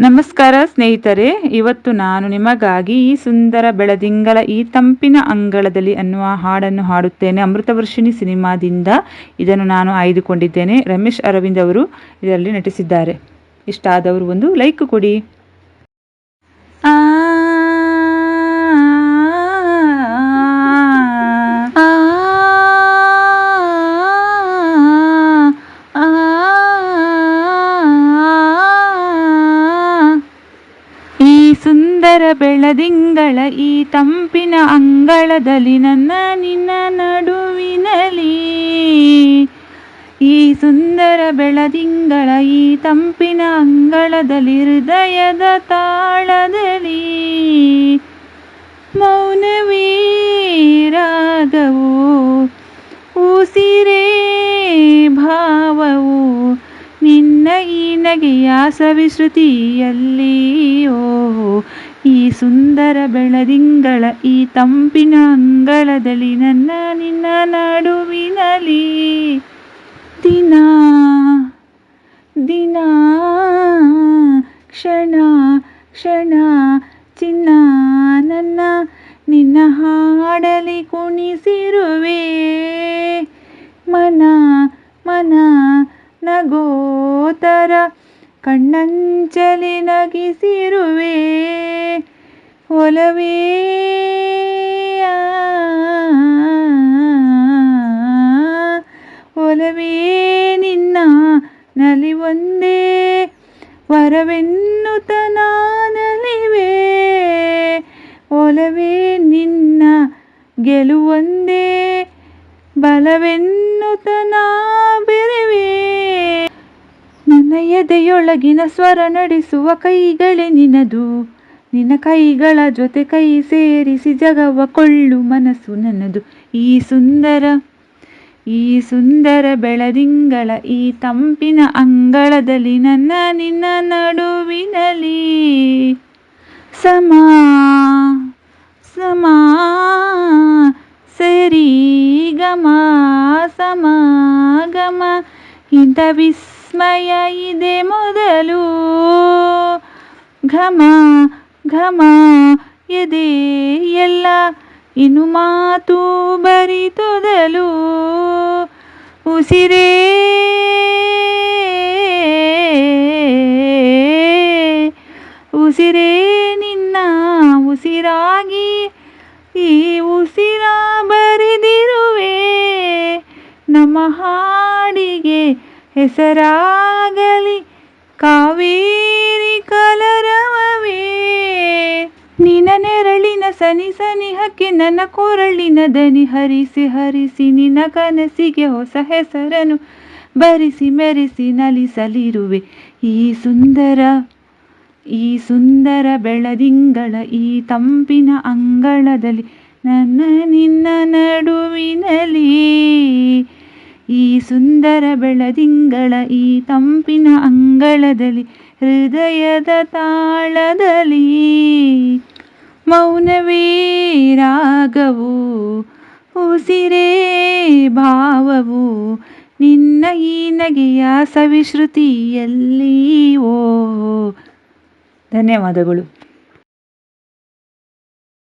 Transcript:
ನಮಸ್ಕಾರ ಸ್ನೇಹಿತರೆ, ಇವತ್ತು ನಾನು ನಿಮಗಾಗಿ ಈ ಸುಂದರ ಬೆಳದಿಂಗಳ ಈ ತಂಪಿನ ಅಂಗಳದಲ್ಲಿ ಅನ್ನುವ ಹಾಡನ್ನು ಹಾಡುತ್ತೇನೆ. ಅಮೃತವರ್ಷಿಣಿ ಸಿನಿಮಾದಿಂದ ಇದನ್ನು ನಾನು ಆಯ್ದುಕೊಂಡಿದ್ದೇನೆ. ರಮೇಶ್ ಅರವಿಂದ್ ಅವರು ಇದರಲ್ಲಿ ನಟಿಸಿದ್ದಾರೆ. ಇಷ್ಟ ಆದವರು ಒಂದು ಲೈಕ್ ಕೊಡಿ. ಸುಂದರ ಬೆಳದಿಂಗಳ ಈ ತಂಪಿನ ಅಂಗಳದಲ್ಲಿ ನನ್ನ ನಿನ್ನ ನಡುವಿನಲಿ ಈ ಸುಂದರ ಬೆಳದಿಂಗಳ ಈ ತಂಪಿನ ಅಂಗಳದಲ್ಲಿ ಹೃದಯದ ತಾಳದಲ್ಲಿ ಮೌನವೇ ರಾಗವು ಉಸಿರೇ ಭಾವವು ನಿನ್ನ ಈ ನಗೆಯ ಸವಿಶ್ರುತಿಯಲ್ಲಿ ಓ ಈ ಸುಂದರ ಬೆಳದಿಂಗಳ, ಈ ತಂಪಿನ ಅಂಗಳದಲ್ಲಿ ನನ್ನ ನಿನ್ನ ನಡುವಿನಲಿ ದಿನ ದಿನ, ಕ್ಷಣ ಕ್ಷಣ, ಚಿನ್ನ, ನನ್ನ ನಿನ್ನ ಹಾಡಲಿ ಕುಣಿಸಿರುವೆ. ಮನ ಮನ, ನಗೋತರ ಕಣ್ಣಂಚಲಿ ನಗಿಸಿರುವೆ. ಒಲವೇ ಒಲವೇ ನಿನ್ನ ನಲಿವೊಂದೇ ವರವೆನ್ನುತ ನಾನಲಿವೆ. ಒಲವೇ ನಿನ್ನ ಗೆಲುವೊಂದೇ. ಬಲವೆನ್ನುತ ನಾ ಎದೆಯೊಳಗಿನ ಸ್ವರ ನಡೆಸುವ ಕೈಗಳೇ ನಿನದು. ನಿನ್ನ ಕೈಗಳ ಜೊತೆ ಕೈ ಸೇರಿಸಿ ಜಗವ ಕೊಳ್ಳು ಮನಸ್ಸು ನನ್ನದು. ಈ ಸುಂದರ ಈ ಸುಂದರ ಬೆಳದಿಂಗಳ, ಈ ತಂಪಿನ ಅಂಗಳದಲ್ಲಿ ನನ್ನ, ನಿನ್ನ ನಡುವಿನಲಿ ಸಮ ಸಮ, ಸರಿ, ಗಮ ಸಮ ಗಮ ಇಂಥ ವಿಸ್ಮಯ ಇದೆ ಮೊದಲು. ಘಮ ಘಮ ಎದೆ ಎಲ್ಲ ಇನ್ನು ಮಾತು ಬರಿತೊದಲು. ಉಸಿರೇ ಉಸಿರೇ ನಿನ್ನ ಉಸಿರಾಗಿ ಈ ಉಸಿರ ಬರೆದಿರುವೆ. ನಮ್ಮ ಹಾಡಿಗೆ ಹೆಸರಾಗಲಿ ಕಾವೇರಿ ಕಲರವವೇ. ನಿನ ನೆರಳಿನ ಸನಿ ಸನಿಹಕ್ಕೆ ನನ್ನ ಕೊರಳಿನ ದನಿ ಹರಿಸಿ ಹರಿಸಿ ನಿನ್ನ ಕನಸಿಗೆ ಹೊಸ ಹೆಸರನ್ನು ಬರಿಸಿ ಮೆರೆಸಿ ನಲಿಸಲಿರುವೆ. ಈ ಸುಂದರ ಈ ಸುಂದರ ಬೆಳದಿಂಗಳ, ಈ ತಂಪಿನ ಅಂಗಳದಲ್ಲಿ ನನ್ನ ನಿನ್ನ ನಡುವಿನಲಿ ಈ ಸುಂದರ ಬೆಳದಿಂಗಳ ಈ ತಂಪಿನ ಅಂಗಳದಲ್ಲಿ, ಹೃದಯದ ತಾಳದಲ್ಲಿ ಮೌನವೇ ರಾಗವು, ಉಸಿರೇ ಭಾವವು, ನಿನ್ನ ಈ ನಗೆಯ ಸವಿಶ್ರುತಿಯಲ್ಲಿ ಓ, ಧನ್ಯವಾದಗಳು.